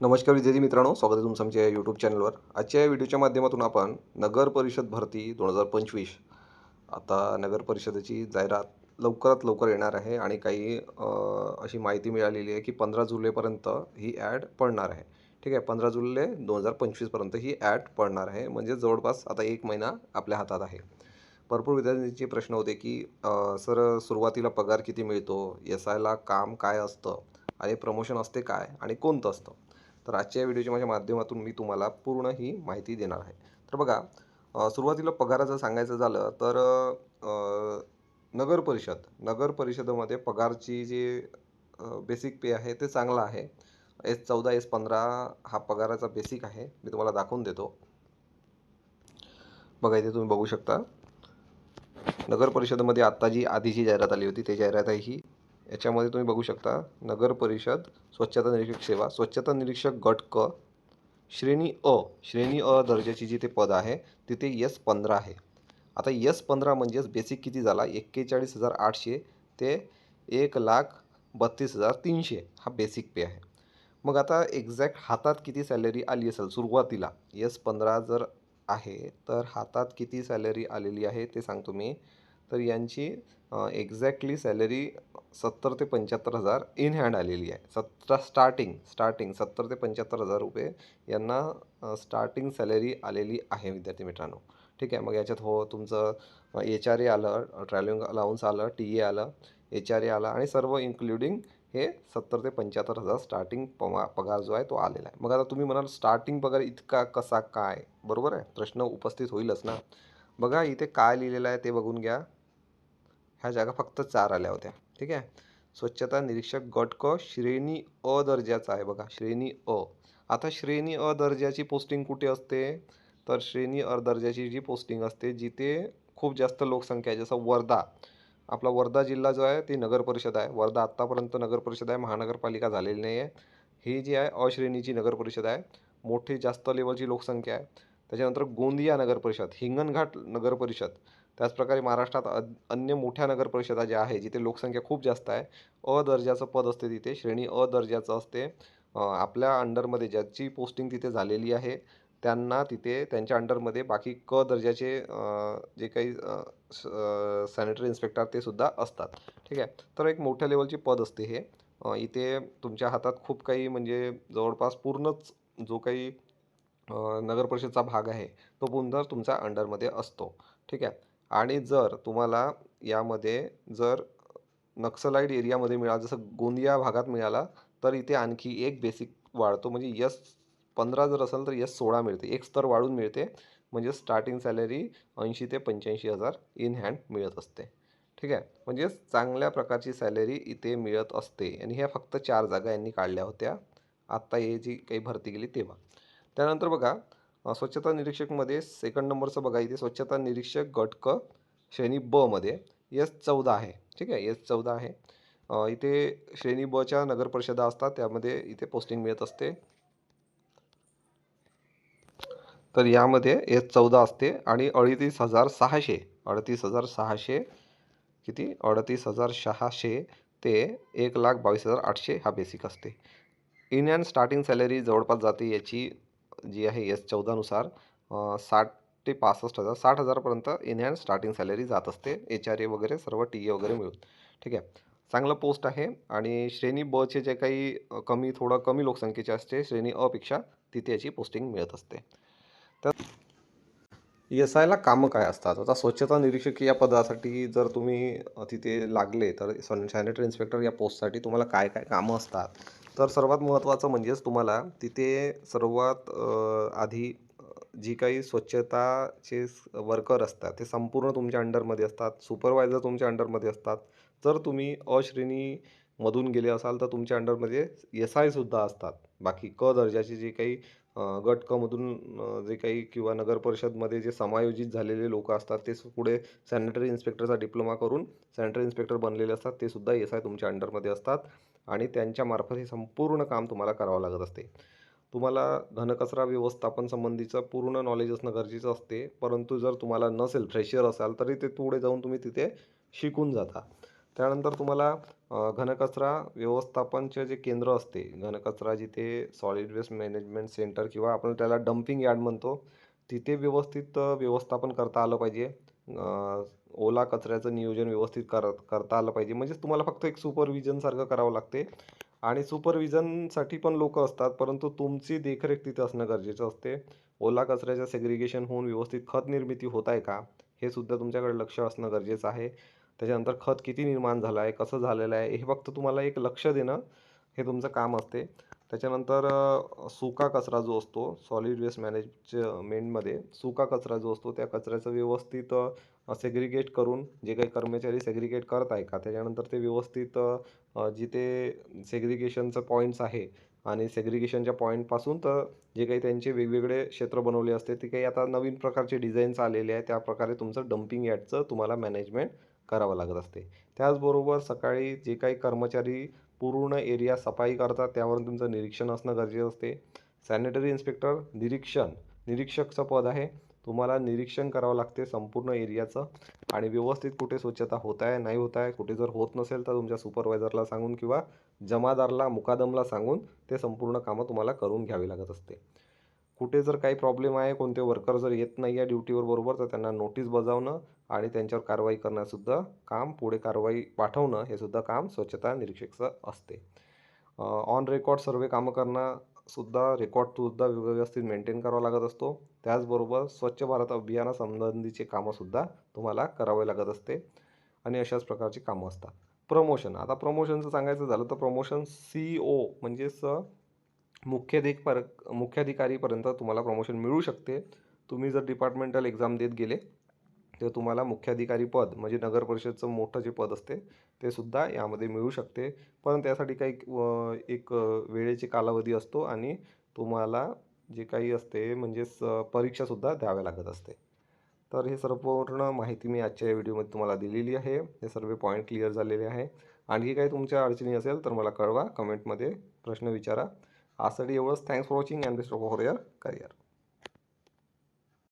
नमस्कार विद्यार्थी मित्रांनो स्वागत आहे तुमचं आमच्या यूट्यूब चॅनलवर आजच्या या व्हिडिओच्या माध्यमातून आपण नगर परिषद भरती दोन हजार पंचवीस आता नगर परिषदेची जाहिरात लवकरात लवकर येणार आहे आणि काही अशी माहिती मिळालेली आहे की पंधरा जुलैपर्यंत ही ॲड पडणार आहे. ठीक आहे पंधरा जुलै दोन हजार पंचवीसपर्यंत ही ॲड पडणार आहे. म्हणजे जवळपास आता एक महिना आपल्या हातात आहे. भरपूर विद्यार्थ्यांचे प्रश्न होते की सर सुरुवातीला पगार किती मिळतो? एस आयला काम काय असतं? आणि प्रमोशन असते काय? आणि कोणतं असतं? तर आजच्या व्हिडिओच्या माझ्या माध्यमातून मी तुम्हाला पूर्ण ही माहिती देणार आहे. तर बघा सुरुवातीला पगाराचं सांगायचं झालं तर नगर परिषद नगर परिषदेमध्ये पगारची जी बेसिक पे आहे ते चांगलं आहे. एस चौदा एस पंधरा हा पगाराचा बेसिक आहे. मी तुम्हाला दाखवून देतो. बघा इथे तुम्ही बघू शकता. नगर परिषदेमध्ये आत्ता जी आधीची जाहिरात आली होती. ती जाहिरात आहे ही याच्यामध्ये तुम्ही बघू शकता नगर परिषद स्वच्छता निरीक्षक सेवा स्वच्छता निरीक्षक गट क श्रेणी अ श्रेणी अ दर्जाची जी ते पद आहे तिथे यस पंधरा आहे. आता यस पंधरा म्हणजेच बेसिक किती झाला? एक्केचाळीस हजार आठशे ते एक लाख बत्तीस हजार तीनशे हा बेसिक पे आहे. मग आता एक्झॅक्ट हातात किती सॅलरी आली असेल सुरुवातीला? यस पंधरा जर आहे तर हातात किती सॅलरी आलेली आहे ते सांगतो मी. तर यांची एक्झॅक्टली सॅलरी सत्तर ते पंच्याहत्तर हजार इन हँड आलेली आहे. सत्तर स्टार्टिंग स्टार्टिंग सत्तर ते पंच्याहत्तर हजार रुपये यांना स्टार्टिंग सॅलरी आलेली आहे विद्यार्थी मित्रांनो. ठीक आहे मग याच्यात हो तुमचं एच आर ए आलं ट्रॅव्हलिंग अलाउन्स आलं टी ए आलं एच आर ए आलं आणि सर्व इन्क्लुडिंग हे सत्तर ते पंच्याहत्तर हजार स्टार्टिंग पमा पगार जो आहे तो आलेला आहे. मग आता तुम्ही म्हणाल स्टार्टिंग पगार इतका कसा काय? बरोबर आहे? प्रश्न उपस्थित होईलच ना? बघा इथे काय लिहिलेलं आहे ते बघून घ्या. ह्या जागा फक्त चार आल्या होत्या. ठीक आहे? स्वच्छता निरीक्षक गट क श्रेणी अ दर्जाचा आहे बघा. श्रेणी अ. आता श्रेणी अ दर्जाची पोस्टिंग कुठे असते? तर श्रेणी अ दर्जाची जी पोस्टिंग असते जिथे खूप जास्त लोकसंख्या आहे. जसं वर्धा. आपला वर्धा जिल्हा जो आहे ती नगर परिषद आहे. वर्धा आत्तापर्यंत नगर परिषद आहे. महानगरपालिका झालेली नाही आहे ही जी आहे अश्रेणीची नगर परिषद आहे. मोठी जास्त लेवलची लोकसंख्या आहे. त्याच्यानंतर गोंदिया नगर परिषद हिंगणघाट नगर परिषद. त्याचप्रकारे महाराष्ट्रात अन्य मोठ्या नगर परिषदा ज्या आहे जिथे लोकसंख्या खूप जास्त आहे अ दर्जाचं पद असते तिथे श्रेणी अ दर्जाचं असते. आपल्या अंडरमध्ये ज्याची पोस्टिंग तिथे झालेली आहे त्यांना तिथे त्यांच्या अंडरमध्ये बाकी क दर्जाचे जे काही सॅनिटरी इन्स्पेक्टर ते सुद्धा असतात. ठीक आहे? तर एक मोठ्या लेवलची पद असते हे. इथे तुमच्या हातात खूप काही म्हणजे जवळपास पूर्णच जो काही नगरपरिषदचा नगर परिषदचा भाग आहे तो पुन्हा तुमचा अंडरमध्ये असतो. ठीक आहे? आणि जर तुम्हाला यामध्ये जर नक्सलाईट एरियामध्ये मिळाला जसं गोंदिया भागात मिळाला तर इथे आणखी एक बेसिक वाढतो. म्हणजे यस पंधरा जर असेल तर यस सोळा मिळते. एक स्तर वाढून मिळते. म्हणजे स्टार्टिंग सॅलरी ऐंशी ते पंच्याऐंशी हजार इन हँड मिळत असते. ठीक आहे? म्हणजे चांगल्या प्रकारची सॅलरी इथे मिळत असते. आणि ह्या फक्त चार जागा यांनी काढल्या होत्या. आत्ता हे जी काही भरती केली तेव्हा. त्यानंतर बघा स्वच्छता निरीक्षकमध्ये सेकंड नंबरचं बघा इथे स्वच्छता निरीक्षक गट क श्रेणी ब मध्ये एस चौदा आहे. ठीक आहे? एस चौदा आहे. इथे श्रेणी बच्या नगर परिषदा असतात त्यामध्ये इथे पोस्टिंग मिळत असते. तर यामध्ये एस चौदा असते आणि अडतीस हजार सहाशे अडतीस हजार सहाशे किती? अडतीस हजार सहाशे ते एक लाख बावीस हजार आठशे हा बेसिक असते. इन अँड स्टार्टिंग सॅलरी जवळपास जाते याची जी आहे एस चौदानुसार साठ ते पासष्ट हजार साठ हजारपर्यंत इन हँड स्टार्टिंग सॅलरी जात असते. एच आर ए वगैरे सर्व टी ए वगैरे मिळून. ठीक आहे. चांगलं पोस्ट आहे आणि श्रेणी बचे जे काही कमी थोडं कमी लोकसंख्येचे असते श्रेणी अपेक्षा तिथे याची पोस्टिंग मिळत असते. तर एस आयला कामं काय असतात? आता स्वच्छता निरीक्षक या पदासाठी जर तुम्ही तिथे लागले तर सॅनिटरी इन्स्पेक्टर या पोस्टसाठी तुम्हाला काय काय कामं असतात? तर सर्वात महत्त्वाचं म्हणजेच तुम्हाला तिथे सर्वात आधी जी काही स्वच्छताचे वर्कर असतात ते संपूर्ण तुमच्या अंडरमध्ये असतात सुपरवायझर तुमच्या अंडरमध्ये असतात. जर तुम्ही अश्रेणीमधून गेले असाल तर तुमच्या अंडरमध्ये एस आयसुद्धा असतात. बाकी क दर्जाचे जे काही गट क मधून जे काही किंवा नगर परिषदमध्ये जे समायोजित झालेले लोक असतात ते पुढे सॅनिटरी इन्स्पेक्टरचा डिप्लोमा करून सॅनिटरी इन्स्पेक्टर बनलेले असतात. ते सुद्धा एस आय तुमच्या अंडरमध्ये असतात आणि त्यांच्यामार्फत हे संपूर्ण काम तुम्हाला करावं लागत असते. तुम्हाला घनकचरा व्यवस्थापन संबंधीचं पूर्ण नॉलेज असणं गरजेचं असते. परंतु जर तुम्हाला नसेल फ्रेशर असाल तरी ते पुढे जाऊन तुम्ही तिथे शिकून जाता. त्यानंतर तुम्हाला घनकचरा व्यवस्थापनचे जे केंद्र असते घनकचरा जिथे सॉलिड वेस्ट मॅनेजमेंट सेंटर किंवा आपण त्याला डम्पिंग यार्ड म्हणतो तिथे व्यवस्थित व्यवस्थापन करता आलं पाहिजे. ओला कचऱ्याचं नियोजन व्यवस्थित कर करता आलं पाहिजे. म्हणजेच तुम्हाला फक्त एक सुपरविजनसारखं करावं लागते. आणि सुपरविजनसाठी पण लोक असतात परंतु तुमची देखरेख तिथे असणं गरजेचं असते. ओला कचऱ्याचं सेग्रिगेशन होऊन व्यवस्थित खत निर्मिती होत आहे का हे सुद्धा तुमच्याकडे लक्ष असणं गरजेचं आहे. त्याच्यानंतर खत किती निर्माण झालं आहे कसं झालेलं आहे हे फक्त तुम्हाला एक लक्ष देणं हे तुमचं काम असते. त्याच्यानंतर सुका कचरा जो असतो सॉलिड वेस्ट मॅनेजमेंटमध्ये सुका कचरा जो असतो त्या कचऱ्याचं व्यवस्थित सेग्रिगेट करून जे काही कर्मचारी सेग्रिगेट करत आहे का त्याच्यानंतर ते व्यवस्थित जिथे सेग्रिगेशनचं पॉईंट्स आहे आणि सेग्रिगेशनच्या पॉईंटपासून तर जे काही त्यांचे वेगवेगळे क्षेत्र बनवले असते ते काही आता नवीन प्रकारचे डिझाईन्स आलेले आहे त्या प्रकारे तुमचं डम्पिंग यार्डचं तुम्हाला मॅनेजमेंट करावं लागत असते. त्याचबरोबर सकाळी जे काही कर्मचारी पूर्ण एरिया सफाई करतात त्यावरून तुमचं निरीक्षण असणं गरजेचं असते. सॅनिटरी इन्स्पेक्टर निरीक्षण. निरीक्षकचं पद आहे. तुम्हाला निरीक्षण करावं लागते संपूर्ण एरियाचं. आणि व्यवस्थित कुठे स्वच्छता होत आहे नाही होत आहे कुठे जर होत नसेल तर तुमच्या सुपरवायझरला सांगून किंवा जमादारला मुकादमला सांगून ते संपूर्ण कामं तुम्हाला करून घ्यावी लागत असते. कुठे जर काही प्रॉब्लेम आहे कोणते वर्कर जर येत नाही आहे ड्युटीवर बरोबर तर त्यांना नोटीस बजावणं आणि त्यांच्यावर कारवाई करणंसुद्धा काम पुढे कारवाई पाठवणं हे सुद्धा काम स्वच्छता निरीक्षकचं असते. ऑन रेकॉर्ड सर्वे कामं करणं सुद्धा रेकॉर्डसुद्धा व्यवस्थित मेंटेन करावा लागत असतो. त्याचबरोबर स्वच्छ भारत अभियानासंबंधीचे कामंसुद्धा तुम्हाला करावे लागत असते आणि अशाच प्रकारची कामं असतात. प्रमोशन आता प्रमोशनचं सांगायचं झालं तर प्रमोशन सी ओ म्हणजेच मुख्याधिक पर मुख्याधिकारीपर्यंत तुम्हाला प्रमोशन मिळू शकते. तुम्ही जर डिपार्टमेंटल एक्झाम देत गेले ते तुम्हाला मुख्याधिकारी पद म्हणजे नगर परिषदचं मोठं जे पद असते ते सुद्धा यामध्ये मिळू शकते. पण त्यासाठी काही एक वेळेची वेळेचे कालावधी असतो आणि तुम्हाला जे काही असते म्हणजेच स परीक्षासुद्धा द्याव्या लागत असते. तर हे संपूर्ण माहिती मी आजच्या या व्हिडिओमध्ये तुम्हाला दिलेली आहे. हे सर्व पॉईंट क्लिअर झालेले आहे. आणखी काही तुमच्या अडचणी असेल तर मला कळवा. कमेंटमध्ये प्रश्न विचारा. आजसाठी एवढंच. Thanks for watching and best of for your career